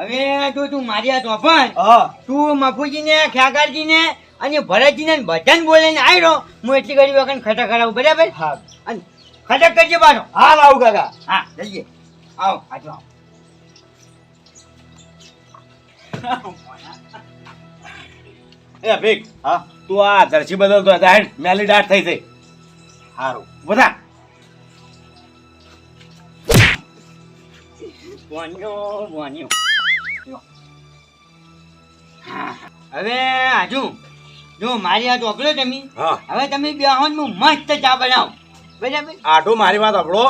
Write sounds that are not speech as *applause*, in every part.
હવે જો તું મારી આ તોફાન હા. તું મફુજીને ખ્યાગારજીને અને ભરતજીને ને બધાને બોલાવીને આવ્યો હું એટલી ઘડી વખત ખટક કરાવું બરાબર? હા. અને ખટક કરજે બારો હા આવું કાકા. હા જઈએ આવો આજો આવો. એ ભીખ. હા. તું આ જર્સી બદલતો હતા હેડ મેલી દાટ થઈ થઈ સારું બધા વાન્યો વાન્યો. હવે આજુ જો મારી આ ચોકલો તમે હા. હવે તમે બે આવો હું મસ્ત ચા બનાવો. બરાબર? આઠું મારી વાત આપણો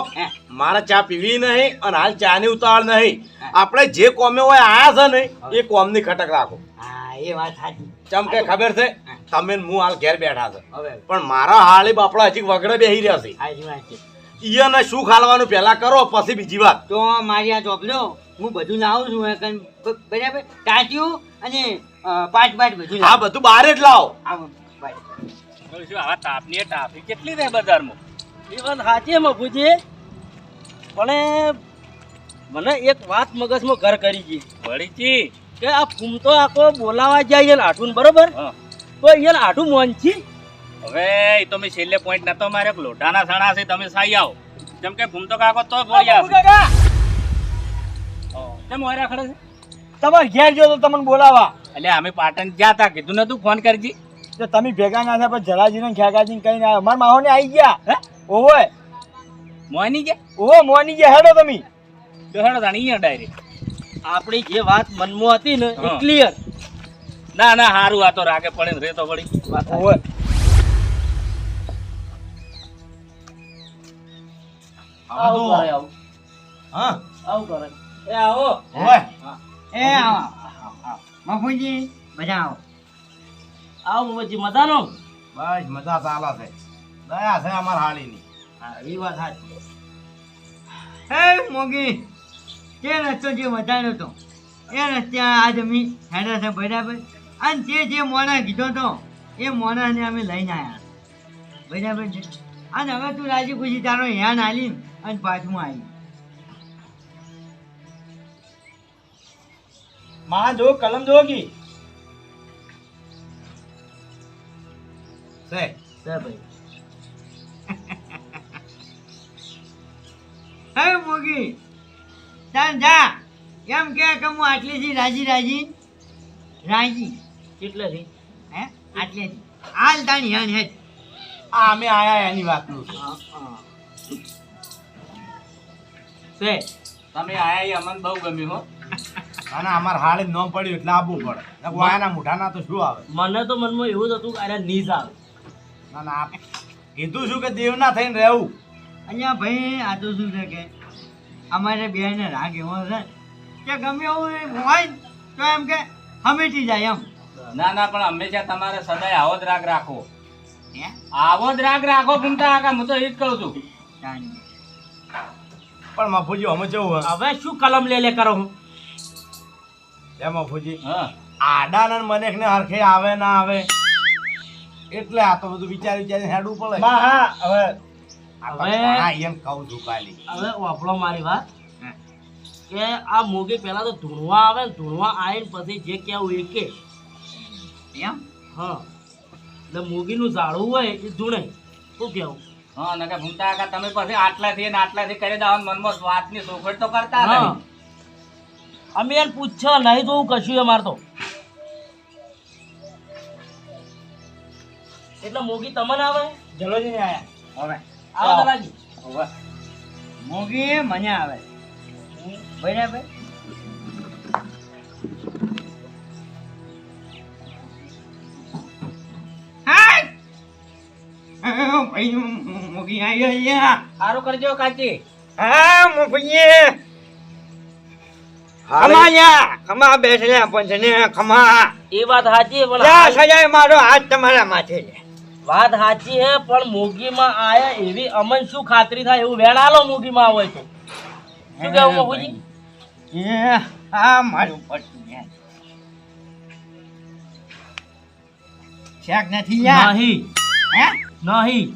મારા ચા પીવી નહીં અને હાલ ચા ની ઉતાવળ નહીં. આપણે જે કોમે હોય આયા છે ને એ કોમની ખટક રાખો. હા એ વાત સાચી. ચમ કે ખબર છે? તમે હું હાલ ઘેર બેઠા છે. હવે. પણ મારા હાલે બાપડા હજી વગડે બેહી રહ્યા છે. સાચી વાત છે. ઈયાને શું ખાલવાનું પહેલા કરો પછી બીજી વાત. તો મારી આ ચોપલો હું બધું લાવું છું બરાબર? ટાંટિયું અને પાટ પાટ બધું આ બધું બહાર જ લાવો. આ તાપની તાપી કેટલી રહે બજારમાં? એ વાત સાચી એમ બાપુજી પણ મને એક વાત મગજમાં ઘર કરી છે વળી ચી? કે આ ફૂમતો આખો બોલાવા જાય ને આઠું બરોબર. તો એને આઠું છે. હવે એ તો મેં છેલ્લે પોઈન્ટ નતો મારે લોઢાના સણા છે તમે સાઈ આવો. જેમ કે ફૂમતો કાકો તો બોલ્યા કેમ હોય ખડે છે? તમારે ઘેર જો તો તમને બોલાવા. એટલે અમે પાટણ ગયા હતા. કીધું નતું ફોન કરજી. તો તમે ભેગા ના થયા પછી જલાજી ને ખ્યાગાજી કઈ ના અમારા માહોને આવી ગયા હે? ઓવે મોની ગયા? ઓહો મોની ગયા હેડો તમે. તો હેડો તાણી અહીંયા ડાયરેક્ટ આપણી જે વાત મનમાં હતી ને એ ક્લિયર ના ના હારું આ તો રાગે પડે રે તો વળી. ઓવે આવું આવો. આવું. હા. આવો કરે એ આવો. ઓવે એ આવો. મફુજી મજા આવો આવો બાપુજી મજાનો? બસ મજા ચાલે છે. દયા છે અમાર હાળીની હા એ વાત સાચી. હે મોગી તે રસ્તો જે વધાર્યો હતો એ રસ્તે આજ અમે હેડા છે બરાબર અને તે જે મોણા કીધો તો એ મોણાને અમે લઈને આવ્યા બરાબર છે? અને હવે તું રાજી ખુશી તારો હેણ હાલી અને પાછું આવી માં જો કલમ જો કી સે છે ભાઈ હે મોગી ચાલ જા એમ કે કે હું આટલેથી રાજી રાજી રાજી કેટલે છે હે આટલેથી હાલ તાણી હેન હેડ આ અમે આયા એની વાતનું છે છે તમે આયા એ અમને બહુ ગમ્યું હો અને અમાર હાળી ન પડ્યું એટલે આવવું પડે. વાયના મોઢાના તો શું આવે? મને તો મનમાં એવું જ હતું કે અરે નીજ આવે. ના ના કીધું શું કે દેવના થઈને રહેવું. અહીંયા ભાઈ આ તો શું છે કે અમારે બેને રાગ એવો છે કે ગમે એવું હોય તો એમ કે હમેથી જાય એમ. ના ના પણ હંમેશા તમારે સદાય આવો જ રાગ રાખવો હે? આવો જ રાગ રાખો ગુમતા કાકા હું તો એ જ કહું છું. પણ માફુજી અમે જવું હવે શું કલમ લે લે કરો હું? હે. મફુજી આડાના મને ને હરખે આવે ના આવે એટલે આ તો બધું વિચારી વિચારી હેડવું પડે. હા હવે હવે- એમ કહું છું કાલી હવે વાપરો મારી વાત. કે આ મોગી પહેલા તો ધૂણવા આવે ને ધૂણવા આવીને પછી જે કેવું એ કે. એમ? હા. એટલે મોગીનું ઝાડું હોય એ ધૂણે. શું કેવું હા નકે ભૂમતા કાકા તમે પછી આટલાથી ને આટલાથી કરી દાવ મનમાં વાતની સોખડ તો કરતા નહીં. અમે એને પૂછો નહીં જોવું કશું એ મારતો એટલે મોગી તમને આવે? જલોજી ને આયા. હવે. આવો દલાજી. મોગી મને આવે. ભાઈ! હા, ભાઈ મોગી અહીંયા. સારું કરજો કાચી હા મોગી ખમા ખમા બેઠેલા પંચને ખમા. એ વાત સાચી પણ જા સજાય મારો હાથ તમારા માથે છે. વાત સાચી હે પણ મોગીમાં આયા એવી અમન શું ખાતરી થાય એવું વેણ મોગીમાં આવે તો શું કેવું બાપુજી? એ હા મારું પડતું છે. નથી યાર નહીં. હે? નહીં.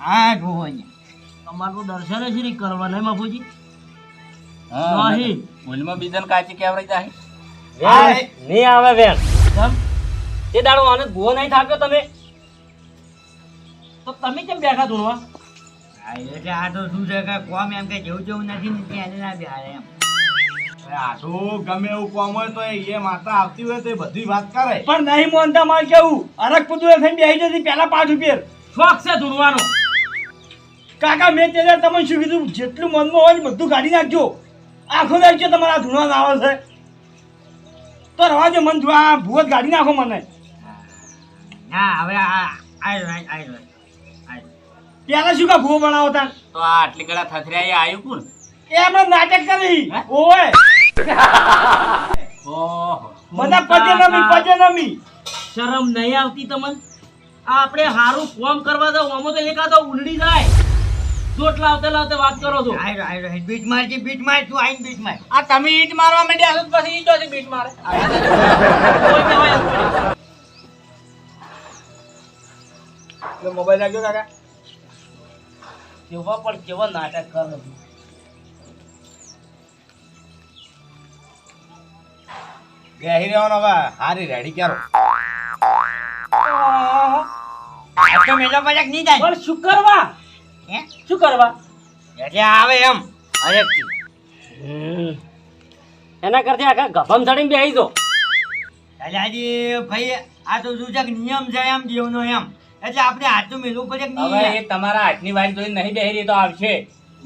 હા જુઓ તમારું દર્શન જ નહીં કરવા નહીં બાપુજી. નહીં. ભૂલમાં બીજન કાચી કેવરાઈ જાય નહીં આવે બેન? તે દાડો આને ભૂવો નહીં થાક્યો તમે. તો તમે કેમ બેઠા ધૂણવા? એટલે આ તો શું છે કે કોમ એમ કે જેવું જેવું નથી ને ત્યાં ના એમ. અરે ગમે એવું કોમ હોય તો એ માતા આવતી હોય તો એ બધી વાત કરે. પણ નહીં મોનતા માર કેવું? અરક પુતુએ થઈને બેહી જતી પહેલા પાઠ ઉપર શોખ છે ધૂણવાનો. કાકા મેં તે દાડે તમને શું કીધું? જેટલું મનમાં હોય ને બધું કાઢી નાખજો. આખો નાખજો તમારા ધૂણવા આવે છે. તો રવા જો મન આ ભૂત ગાડી નાખો મને. ના હવે આ પહેલા શું કા ભૂવો બનાવો તા તો આ આટલી કડા થથરિયા આવ્યું કોણ? એ આપણે નાટક કરી? ઓય *laughs* ઓહો. મને પજે નમી પજે નમી. શરમ નહીં આવતી તમને? આપણે હારું ફોર્મ કરવા દો આમાં તો એકાદો ઉલડી જાય. ચોટ લાવતે લાવતે વાત કરો છો. આઈ આઈ રહ્યો બીટ મારજી બીટ માર તું આઈને બીટ માર. આ તમે ઈટ મારવા માંડ્યા છો પછી ઈ ચોથી બીટ મારે. કોઈ કહેવાય એમ નહીં. મોબાઈલ રાખજો કાકા? કેવા પણ કેવા નાટક કર છે. બેહી રહેવાનો હવે હારી રેડી કરો આ તો મેલો પજાક નહીં પણ કરવા? હે? શું કરવા? એટલે આવે એમ. હરેકથી એના કરતા આખા ગભમ ચડીને બેહી દો દાદાજી ભાઈ આ તો શું છે કે નિયમ છે એમ જીવનો એમ. એટલે આપણે હાથ તો મેલવું પડે કે હવે એ તમારા હાથની વારી જોઈને નહીં બેહી રહી તો આવશે.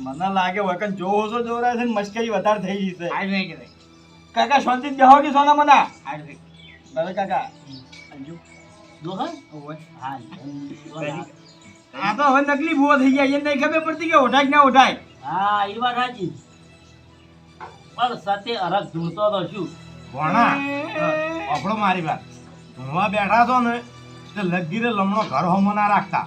મને લાગે વખત જોવો છો જોરા છે મશ્કરી વધારે થઈ જશે. હાલ ભાઈ. કાકા શાંતિ બેહો કે સોના મના? હાલ ભાઈ કાકા. જો હે? ઓવે. હા, આ તો હવે નકલી ભૂવો થઈ ગયા એને નહીં ખબર પડતી કે ઓઢાય કે ના ઓઢાય. હા એ વાત સાચી. પણ સાથે અરગ ધૂળતો તો શું? ભણા આપણો મારી વાત. ધૂણવા બેઠા છો ને તે લગીરે લમણો ઘર હોમો ના રાખતા.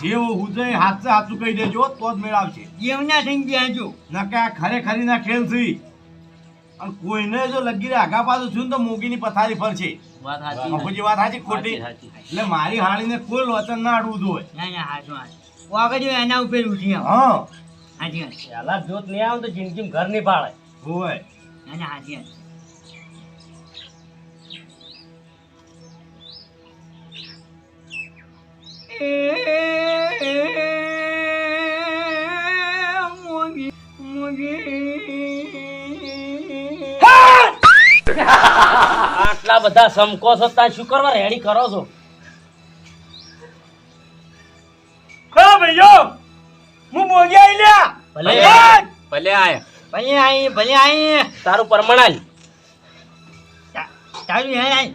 જેવો જે હુજે હાથે હાથું કહી દેજો તો જ મેળવશે જેવના થઈ ગયા જો નકે આ ખરેખરી ના ખેલ છે અને કોઈને જો લગી આગા પાછું છું ને તો મોગીની પથારી ફરશે વાત સાચી વાત સાચી ખોટી. એટલે મારી હાળીને કોઈ લોચન ના અડવું જોઈએ ના ના એના ઉપર ઉઠી હા હાજી જોત લઈ આવે તો જિંદગીમાં ઘર નહીં પાડે હોય ના ના હાજી વાત મોગી મોગી આટલા બધા સમકો છો ત્યાં શું કરવા રેડી કરો છો? હા ભાઈઓ હું મોગી આઈ લ્યા. ભલે ભલે આય. ભલે આઈ ભલે આઈ તારું પરમણાલ તા- તારું હે આઈ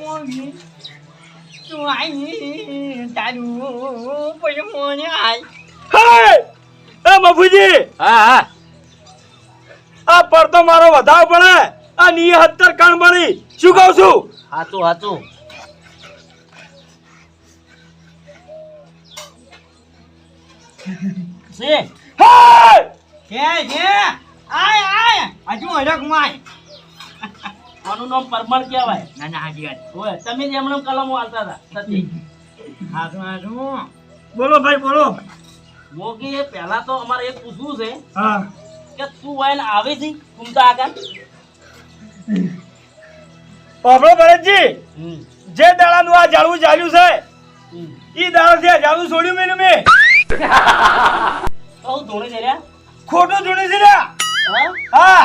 મોગી તું આઈ તારું પછી મોને આઈ હે! એ મફુજી! હા હા. આ પડતો મારો વધાવ પડે. આ હત્તર કણ બની શું કહું છું? હાચું હાચું. છે છે છે આય આય. હજુ હડક માય. આનું નામ પરમણ કહેવાય. ના ના હાજી વાત. તમે જ એમણે કલમો હતા સતી. બોલો ભાઈ બોલો. મોગી એ પહેલા તો અમારે એક પૂછવું છે હા. કે તું વાયન આવે છે કુમતા આગળ? પાપડો ભરતજી જે દાડાનું આ જાળવું ચાલ્યું છે. ઈ દાડાથી આ જાળવું છોડ્યું મેં મેં. તો ધોણી છે રહ્યા ખોટું ધોણી છે ને હા? હા.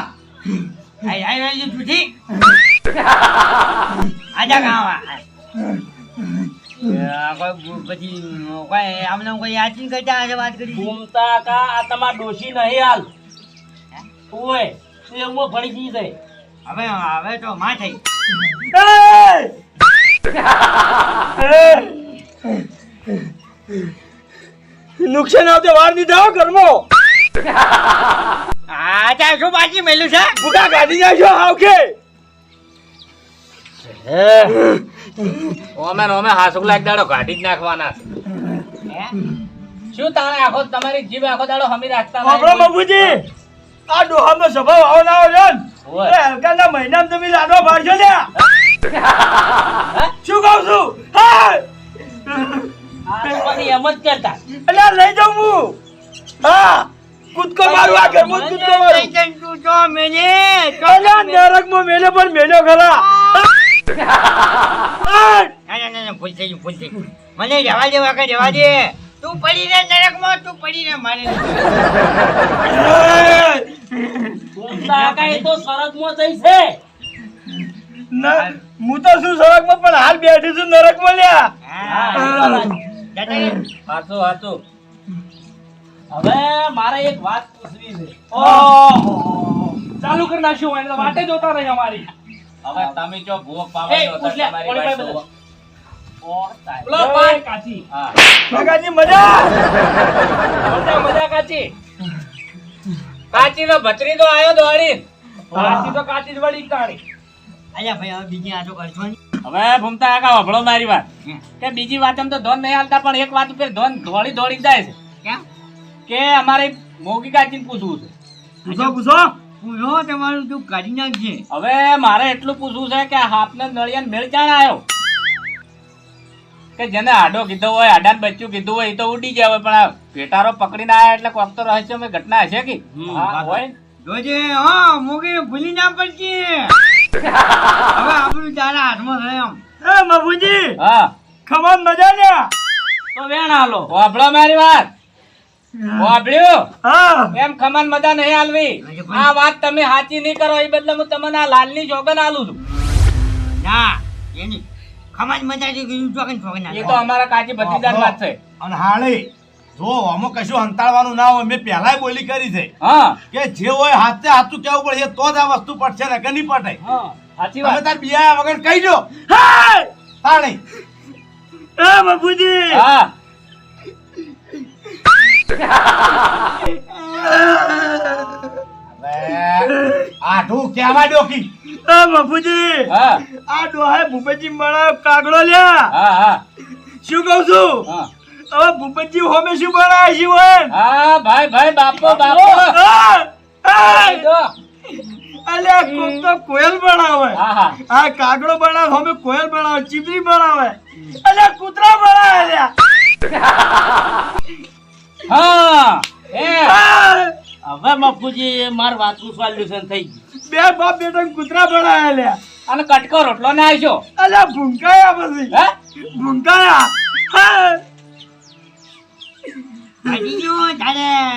આઈ આય આય જુઠી આજા ગાવા પછી કોઈ આમને કોઈ યાચીન કરતા આજે વાત કરી? ઘૂમતા કા? આ તમાર ડોશી નહીં હાલ. ઓય તું એવું ભણી ગઈ છે. હવે હવે તો માં થઈ. નુકસાન આવતે વાર દીધા હો ઘરમાં. આ ત્યાં શું બાકી મેલું છે? ભૂકા કાઢી નાખજો હાવ કે ઓમે ઓમે હાસુકલા એક દાડો કાઢી જ નાખવાના શું તાણે આખો તમારી જીભ આખો દાડો હમી રાખતા આપણો બાબુજી આ ડોહાનો સ્વભાવ આવો ના આવો છે. હલકાના મહિનામાં તમે લાડો ભાડશો ને? શું કહું છું? હા! એમ જ કરતા. એટલે લઈ જાઉં હું. હા. કૂદકો મારું આ ઘર કૂદકો મારું. તું જો મેલે કલ્યાણ નરકમાં મેલે પણ મેલ્યો ખરા. ના ના ના ના, ભૂલ થઈ ગઈ ભૂલ થઈ ગઈ મને જવા દે વાકા જવા દે. તું પડી રે નરકમાં તું પડી રે મારે. કાકા એ તો સરગમાં જઈ છે. ના હું તો શું સડકમાં પણ હાલ બેઠી છું નરકમાં લ્યા. હા જતા રે. હાચું હાચું. હવે મારે એક વાત પૂછવી છે. ચાલુ કરી નાખ્યું એટલે વાટે જોતા રહી અમારી. હવે તમે જો ભૂખ એ, પાવા પૂછ લે, તમારી પાસે પાસે જોવો. ઓ, તારી. બોલો, પાંચ. કાચી. હા. કાકાજી મજા! મજા મજા કાચી. કાચી તો ભત્રી તો આયો દોડી. કાચી તો કાચી જ વળી કાઢી અલ્યા ભાઈ હવે બીજી હવે ભૂમતા વભળો મારી વાત. કે બીજી વાત એમ તો ધોન નહીં હાલતા પણ એક વાત ઉપર ધોન દોડી દોડી જાય છે. કેમ? કે અમારે મોગી કાચીને પૂછવું છે. પૂછો પૂછો. પૂછો તમારું તું કાઢી નાખજે. હવે મારે એટલું પૂછવું છે કે હાથને નળિયાને મેળ ક્યાં આવ્યો કે જેને આડો કીધો હોય આડાને બચ્ચું કીધું હોય એ તો ઉડી જાય હોય પણ આ પેટારો પકડીને આયા એટલે કોક તો રહસ્યમય ઘટના હશે કે? હા, હોય જોજે હા મોગે ભૂલી ના પડશે હવે આપણું તારા હાથમાં છે એમ. એ મફુજી હા. ખબર મજા લે તો વેણ હાલો. વાપડો મારી વાત. એમ ખમન મજા નહીં હાલવી. આ વાત તમે સાચી નહીં કરો એ બદલે હું તમને આ લાલની જોગન આલું છું. ના એની ખમાજ મજા છે કે ચોકન ચોકન એ તો અમારા કાચી ભત્રીજાની વાત છે. અને હાળી જો આમાં કશું હંતાળવાનું ના હોય મેં પહેલાય બોલી કરી છે હા. કે જે હોય હાથે હાથું કેવું પડે તો જ આ વસ્તુ પડશે ને કે નહીં પડે સાચી વાત. તાર બિયા વગર કહી દો! તાણી. એ હા. હવે આઠું કેવા ડોકી? હા. આ ડોહાએ ભૂપેજી બનાવ્યો કાગડો લ્યા. હા હા. શું કહું છું? હા. હવે ભૂપતજી હોમે શું બનાવે જીવન હા ભાઈ ભાઈ બાપો બાપો! અલ્યા કોક તો કોયલ બનાવે. હા હા. આ કાગડો બનાવે હોમે કોયલ બનાવે ચીપરી બનાવે. અલ્યા કૂતરા બનાવે અલ્યા હા એ! હવે મફુજી માર વાતનું સોલ્યુશન થઈ ગયું બે બાપ બેટા કૂતરા ભણાયા અને કટકો રોટલો ને આવશો અલ્યા ભૂંકાયા પછી. હે? ભૂંકાયા.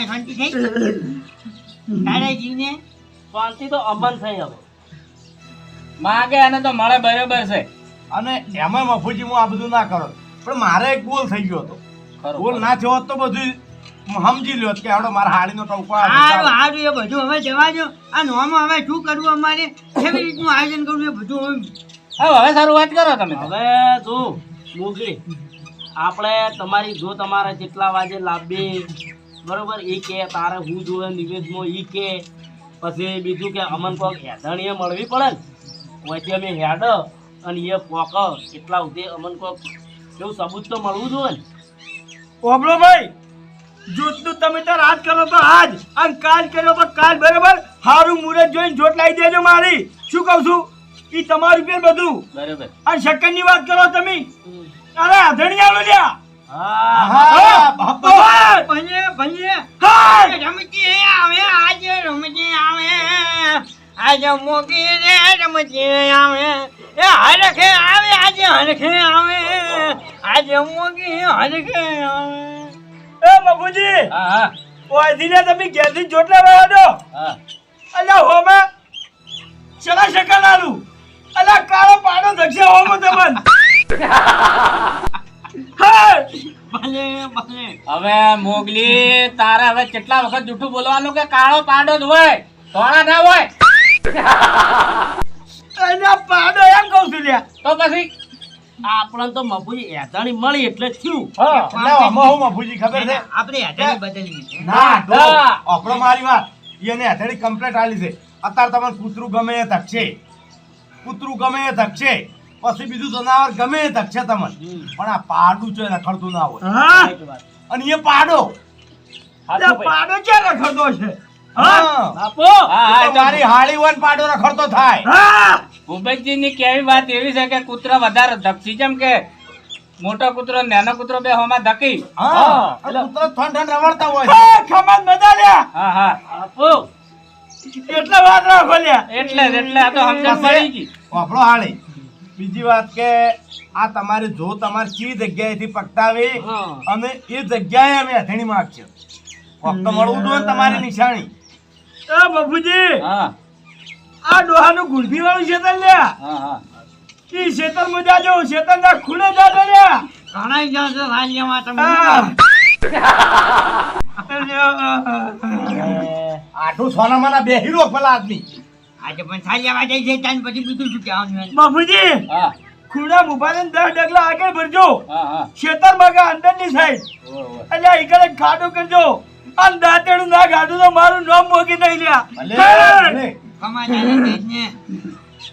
શાંતિ થઈ? તારે જીવને? શાંતિ તો અમન થઈ હવે. માગે અને તો મળે બરોબર છે. અને એમાં મફુજી હું આ બધું ના કરો. પણ મારે એક ગોલ થઈ ગયો હતો. ગોલ ના થયો તો બધું સમજી લ્યો કે આવડો મારા હાડીનો ટોકો આ હારું છે. એ બધું હવે જવા દો. આ નોમાં હવે શું કરવું અમારે? કેવી રીતનું આયોજન કરવું એ બધું હવે. હવે સારું વાત કરો તમે. હવે જો મોકલી. આપણે તમારી જો તમારે જેટલા વાગે લાવવી બરોબર એ કે તારે હું જોવે નિવેદમાં એ કે. પછી બીજું કે અમન કોક હેધણીએ મળવી પડે ને. પછી અમે હેડ અને એ કોક કેટલા સુધી અમન કોક એવું સબૂત તો મળવું જોઈએ ને. ઓબળો ભાઈ જૂઠનું તમે તાર આજ કરો તો આજ. અને કાલ કર્યો તો કાલ બરાબર? હારું મુરત જોઈને જોટ લાવી દેજો મારી. શું કહું છું? એ તમારું પેર બધું. બરાબર. અને શક્કરની વાત કરો તમે. અરે આધણી આલો લ્યા હા હા, બાપા. ઓય! ભલે ભલે. હાય! રમતી આવે આજે રમતી આવે. આજે મોગી રે રમતી આવે. એ હરખે આવે આજે હરખે આવે. આજે મોગી હરખે આવે. એ બાપુજી હા હા. તમે ઘેરથી જોટલા વાળો અલ્યા હોમાં ચલા શકન આલુ અલ્યા કાળો પાડો ધક્ષે હોમો તમન. *laughs* હાય! ભલે ભલે. હવે મોગલી તારે હવે કેટલા વખત જૂઠું બોલવાનું કે કાળો પાડો જ હોય ધોળા ના હોય? અલ્યા પાડો એમ કઉ છું લ્યા. તો પછી? આપણને તો મફુજી હેધણી મળી એટલે થયું. હા એટલે આમાં હું મફુજી ખબર છે? આપણે હેઠળની બદલી ના. આપણો મારી વાત. એને હથેળી કમ્પ્લેટ આલી છે. અત્યારે તમને કૂતરું ગમે એ ધકશે કૂતરું ગમે એ ધકશે પછી બીજું જનાવર ગમે એ ધકશે તમને. પણ આ પાડું છે રખડતું ના હોય. હા? right વાત. અને એ પાડો. પાડો ક્યાં રખડતો છે મારી હાળી હોય પાડો રખડતો થાય. હા. ની કેવી વાત એવી છે કે કૂતરો વધારે ધપસી જેમ કે મોટો કૂતરો નાનો કૂતરો બે હોમાં ધકી. કૂતરો થોન થોન રવડતા હોય. ખમણ મજા લ્યા. હા હા. બાપુ. એટલા વાત રાખો લ્યા એટલે એટલે આ તો સમજણ પડી ગઈ. વાપરો હાળી. બીજી વાત કે આ તમારે જો તમારે કઈ જગ્યાએથી પકડાવી હા. અને એ જગ્યાએ અમે હથેળી માગશે ફક્ત મળવું જોઈએ તમારી નિશાની. એ બાપુજી હા. આ ડોહાનું ગુંઠી વાળું શેતર લ્યા હા હા. ઈ શેતરમાં જાજો શેતર ના ખૂણે જાજો લ્યા ઘણા જણ છે વાલિયામાં તમે. આઠું સોના માના બે હીરો પેલા આદમી. આજે પણ છે ત્યાં પછી બીજું શું કહેવાનું? બાપુજી હા. ખૂણા મુભાને દસ ડગલા આગળ ભરજો. ખેતર હા. અંદરની અંદરની સાઈડ. એટલે આ ઈકડે ખાડો કરજો. અને દાંતેડું ના ગાડું તો મારું નામ મોગી નહીં લ્યા. ખમા ને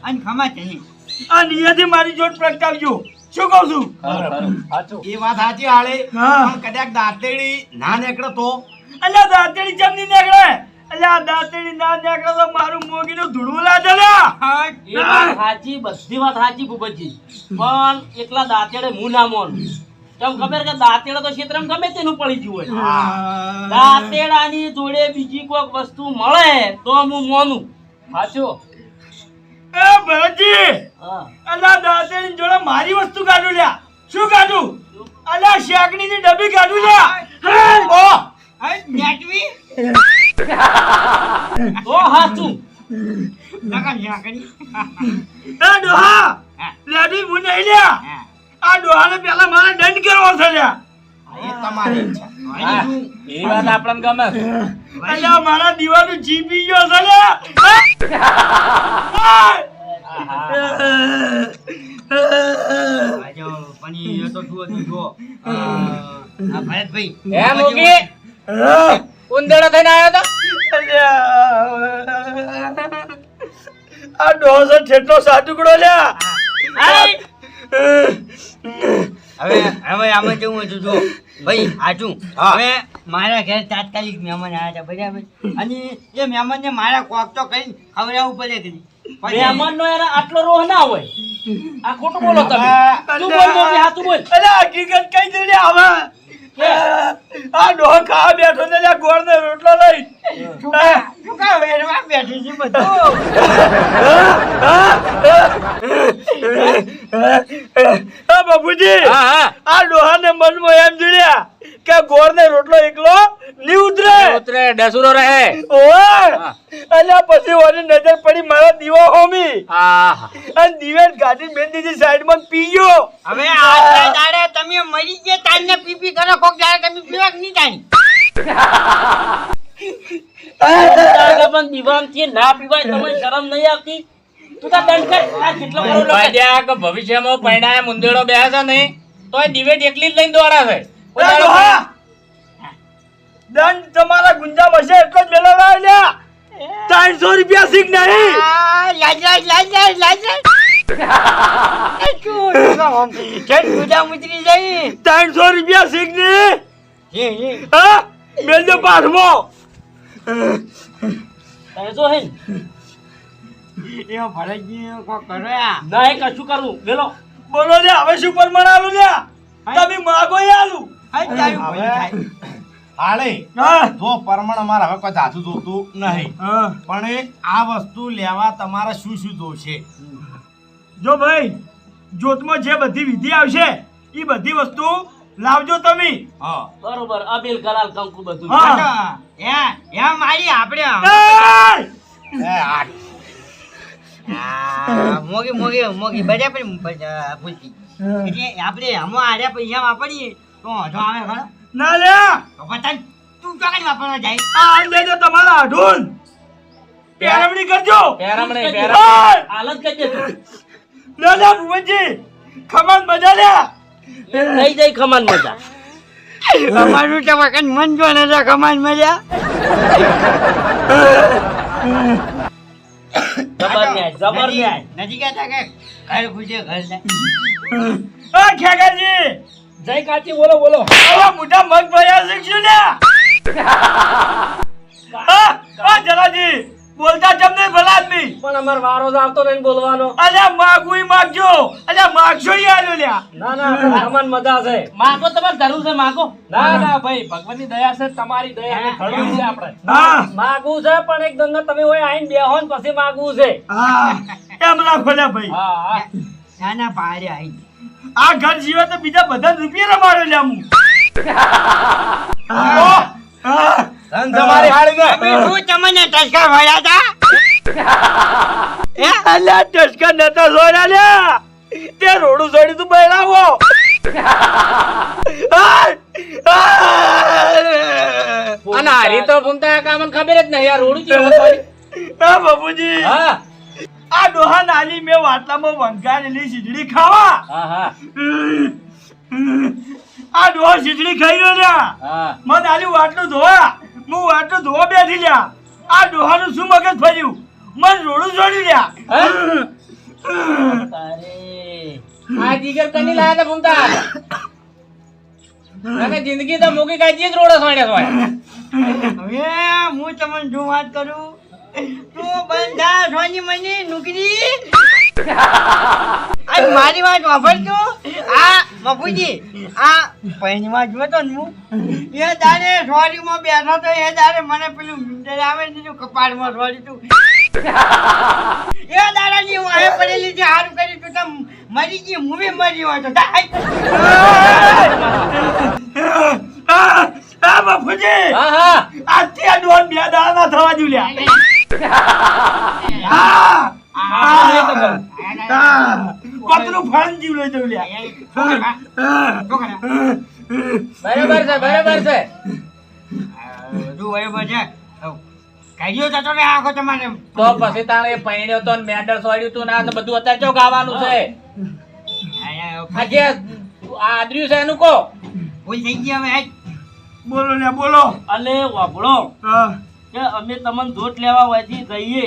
અને ખમા છે. ને આ નિયતિ મારી જોડ પ્રગટાવજો. શું કહું છું. એ વાત સાચી હાલે. પણ કદાચ દાંતેડી ના નીકળે તો? અલ્યા દાંતેડી જેમ નહીં નીકળે. અલ્યા દાંતેડી ના નીકળે તો મારું મોગીનું ધૂળવું લાગે વાત સાચી બધી વાત સાચી ભૂપતજી. પણ એકલા દાંતેડે મું ના મોન કેમ ખબર કે દાંતેડે તો ક્ષેત્રમાં ગમે તેનું પડી ગયું હોય. દાંતેડાની જોડે બીજી કોઈક વસ્તુ મળે તો હું મોનું. સાચું એ ભરતજી હા. દાંતેડી જોડે મારી વસ્તુ કાઢું લ્યા. શું કાઢું? અલ્યા શાકણીની ડબ્બી કાઢું લ્યા. ઓ. નેટવી. તો સાચું નકર ઝાકડી. એ ડોહા લેડી હું નહીં લ્યા. આ ડોહાને પેલા મારે દંડ કરવો છે લ્યા? એ તમારી ઈચ્છા વાત આપણને ગમે. અલ્યા મારા દીવાનું જીપી ગયો છે લ્યા. હા! આ જો પણ એ તો શું હતું જો અ, આ ભરતભાઈ હે થઈને આવ્યો તો. આ ડોસો છેટલો સાચુકડો લ્યા. હવે હવે આમાં કેવું હતું જો ભાઈ આજુ હવે મારા ઘેર તાત્કાલિક મહેમાન આવ્યા હતા બરાબર? અને એ મહેમાનને મારા કોક તો કઈ ખવડાવવું પડે કે નહીં. નો મહેમાનનો યાર આટલો રોહ ના હોય. આ ખોટું બોલો તમે. તું બોલ મોટી હા તું બોલ. અરે હકીકત કઈ દે આવા હવે આ ડોહો ખાવા બેઠો છે ગોળ ને રોટલો લઈ. કા વેરવા બેઠી છે બધું હા. બાપુજી આ ડોહાને મનમાં એમ જોડ્યા કે ગોળ ને રોટલો એકલો ની ઉતરે. ઉતરે ડસુરો રહે. ઓય! અલ્યા પછી ઓની નજર પડી મારા દીવો હોમી. આહા. અને દીવેલ ગાડી બેન દીધી સાઈડમાં પી ગયો. હવે આજના દાડે તમે મરી ગયા તારને પીપી કરો કોક દાડે તમે પીવા કે નહીં તાણી. તારે પણ દીવાનથી ના પીવાય તમને શરમ નહીં આવતી? તું તાર દંડ કર. આ જેટલો કરો ભાઈ કે ભવિષ્યમાં પૈણાએ મુંદેડો બેસે છે નહીં તોય દિવેટ એકલી જ લઈને દોડાશે એ દંડ તમારા ગુંજામાં છે એટલો જ મેળવવા લ્યા ત્રણસો રૂપિયા શીખ નહીં. લાજ ત્રણસો રૂપિયા શીખ નહીં. હે હે. હા મેલજો પાઠમો તારે જો હે ને, ભરતજી કોક કરો. યા ના કશું કરવું વેલો. બોલો લે હવે શું પરમાણ આલું લ્યા? તમે માગો ય આલું. હાલે. જો પરમણ અમારે હવે કોઈ જાજુ જોતું નહીં. હા. પણ આ વસ્તુ લેવા તમારે શું શું જોશે? જો ભાઈ જોતમાં જે બધી વિધિ આવશે એ બધી વસ્તુ લાવજો તમે. હા. બરોબર અબિલ કલાલ કંકુ બધું હા. મારી આપણે મોગી મોગી મોગી બજા પણ ભૂલતી એટલે આપણે આમાં આર્યા પૈસા વાપરીએ તો વાંધો આવે ખરો. ના લે! તો પતંગ તું કઈ વાપરવા જાય. આ લેજો તમારા અઢૂન પેરમણી કરજો. પેરામણી પેરામણી હાલત કરજો. ના લ્યા ભુવનજી. ખમણ બજા લ્યા થઈ જાય ખમાન મજા. અમારું તો વખત મન જો ને તો કમાન મજા? જબર ન્યાય જબર ન્યાય. નથી કહેતા કે? ઘર ખુશે ઘર જાય ખેગાજી જય કાચી બોલો બોલો. આવા મોટા મગ ભર્યા શીખશું ને? *laughs* જલાજી. બોલતા જમ નહીં ભલા આદમી પણ અમાર વારો જ આવતો નહીં બોલવાનો. અલ્યા માગું ઈ માગજો અલ્યા માગશો યાર લ્યા. ના ના તમને મજા છે. માગો તમારે જરૂર છે માગો. ના ના. ભાઈ ભગવાનની દયા છે તમારી દયા ને ખડું છે આપણે. હા. માગવું છે પણ એક દંડો તમે હોય આઈને બેહો ને પછી માગવું છે. હા. એમ રાખો લ્યા ભાઈ. હા ના ના પાડે આઈ આ ઘર જીવે તો બીજા બધા રૂપિયા રમાડ્યો લ્યા *laughs* હા. ધન તમારી હાળી ને શું તમને ટચકા ભર્યા હતા એ અલ્યા ટસકા નતા જોડા લે તે રોડું છોડી તું બહેરાવો અને હારી તો ભૂમતા કાકા ખબર જ નહીં આ રોડું છે હા બાપુજી. હા. આ ડોહા નાલી મેં વાટલામાં વંગારેલી સીધડી ખાવા. હા હા. આ ડોહા સીધડી ખાઈ રહ્યો હા. મને આલી વાટલું ધોવા હું વાટલું ધોવા બેઠી લ્યા. આ ડોહાનું શું મગજ ફર્યું? મન રોડું જોડી લ્યા. અરે આ જીગર કની લાયા તા ભૂમતા? અને જિંદગી તો મૂકી કાઢી જ રોડો સોડ્યા સોય હવે હું તમને શું વાત કરું? તું બંધા સોની મની નુકરી. આ મારી વાત વાપરજો. આ બાપુજી આ પહેલીમાં જોયો તો ને હું. એ દાડે રોડીમાં બેઠો તો એ દાડે મને પેલું મીંડર આવે ને તું કપાળમાં રોડી તું. એ દાડાની વાહે પડેલી છે સારું કરી તું તમ મરી ગઈ હું બી મરી હોય તો થાય. આ બાપુજી હા હા આજથી આ દોઢ બે દાડા થવા જુલ્યા લ્યા. ને આખો તમારે તો પછી તારે પૈણ્યો તો ને મેડલ સોડ્યું તું ના બધું અત્યારે ચો ગાવાનું છે? આ આદર્યું છે એનું કો? ભૂલ થઈ ગઈ હવે બોલો ને બોલો. અલે વાપડો કે અમે તમને જોટ લેવા વાથી જઈએ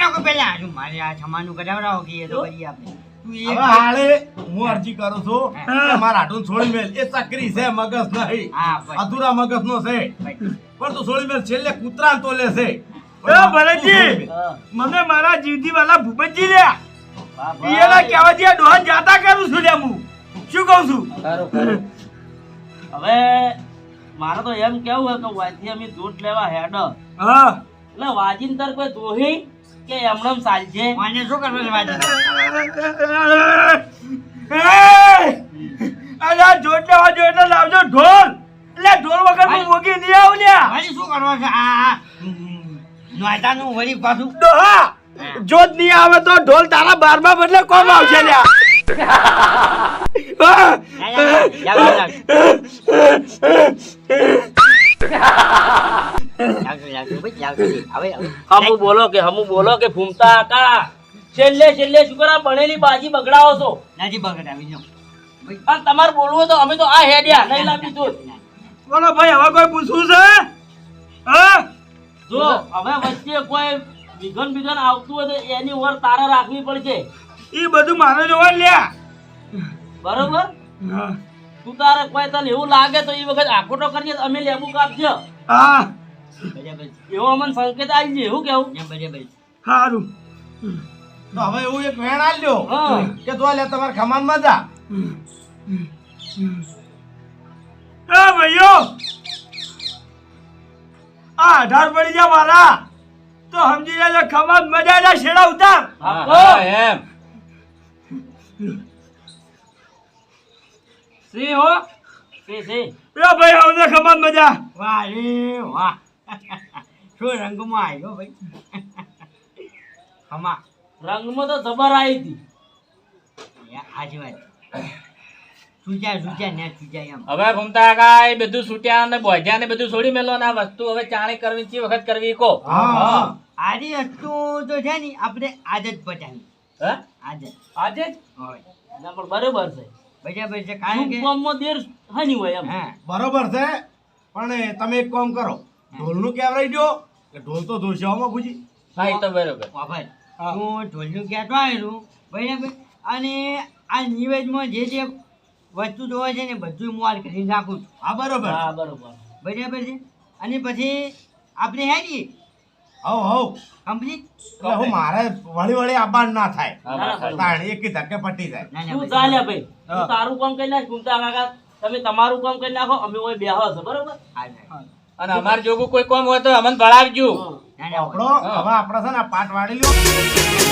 રહો કે પેલા. આજુ મારે આ છમાનું કઢાવડાવો કે એ તો કરી આપણે તું એક હવે હાલે હું અરજી કરું છું. મારા છોડી મેલ. એ ચકરી છે મગજ નહીં. હા અધૂરા મગજ નો છે. પણ તું છોડી મેલ. છેલ્લે કૂતરા તો લે છે. એ ભરતજી. મને મારા જીવતી વાલા ભૂપતજી લ્યા. બાબા. ઈયાના કહેવાથી આ જાતા કરું છું લ્યા હું. શું કહું છું? ખરું ખરું હવે મારે તો એમ કેવું હોય કે વાયથી અમે જોટ લેવા હેડ. હા. એટલે કોઈ દોહી કે શું કરવું વાજી? વાજો લાવજો ઢોલ. એટલે ઢોલ વગર હું મોગી નહીં આવું લ્યા. શું કરવા છે? આ આ. હમ, નોયતાનું વળી પાછું. ડોહા! જો જ નહીં આવે તો ઢોલ તારા બારમાં બદલે કોમ આવશે લ્યા. હમુ બોલો કે હમુ બોલો કે ફૂમતા કા છેલ્લે છેલ્લે શું કરા બનેલી બાજી બગડાવો છો? નાજી બગડાવી જો. તમારે બોલવું તો અમે તો આ હેડ્યા નહીં લાવી જોત બોલો ભાઈ હવે કોઈ પૂછવું છે? હા? જો હવે વચ્ચે કોઈ વિઘન વિઘન આવતું હોય તો એની ઓર તારે રાખવી પડશે. એ બધું મારે જોવા લ્યા. બરોબર? તું તારે કોઈ તને એવું લાગે તો એ વખત આખોટો કરીએ અમે લેબુ કાપજો. હા. એવો અમને સંકેત આવી જાય એવું કેવું? છે. સારું તો હવે એવું એક વેણ આલ્યો હા. કે તો લે તમારા ખમાનમાં જા. એ ભાઈઓ આ અઢાર પડી જા મારા. તો સમજી જાય ખબર મજા જાય શેડા ઉતાર. એમ. સી હો. સી સી ભાઈ અમને ખબર મજા. વાહ રે વાહ. શું રંગમાં આવ્યો ભાઈ? હમા રંગમાં તો જબર આવી હતી. આજી વાત. સુજા સુજા ને સુજા એમ. હવે ઘૂમતા કાકા બધું છૂટ્યા ને બોધ્યા ને બધું છોડી મેલો ને આ વસ્તુ હવે ચાણી કરવી છે વખત કરવી કો? આરી વસ્તુ તો છે ને આપણે આદત પટાવી. હે? આદત આજે જ? હોય. ના પણ બરોબર છે. બરાબર છે કારણ કે ગામમાં દેર હાની હોય એમ? બરોબર છે પણ તમે એક કામ કરો. ઢોલનું કેવરાઈ દો કે ઢોલ તો ધોશે ભૂજી હા એ તો બરોબર. વાપર હું. ઢોલનું તો આવેલું બરાબર. અને આ નિવેદમાં જે જે વસ્તુ જોવે છે ને બધું મોલ કરીને રાખું છું. હા બરોબર? હા બરોબર. બરાબર છે? અને પછી આપણે હેડીએ હવ હવ. કમ્પ્લીટ હું મારે વળી વળી આબાન ના થાય. હા, તાણ એક ધક્કે પટી જાય. ના ના તું ભાઈ. તું તારું કામ કરી નાખ ગુમતા કાકા તમે તમારું કામ કરી નાખો અમે ઓય બેહો છો બરોબર? હા, અને અમાર જોગું કોઈ કામ હોય તો અમને ભણાવજો. હા. ના ના આપણો હવે આપણે છે ને આ પાટ વાળી લ્યો.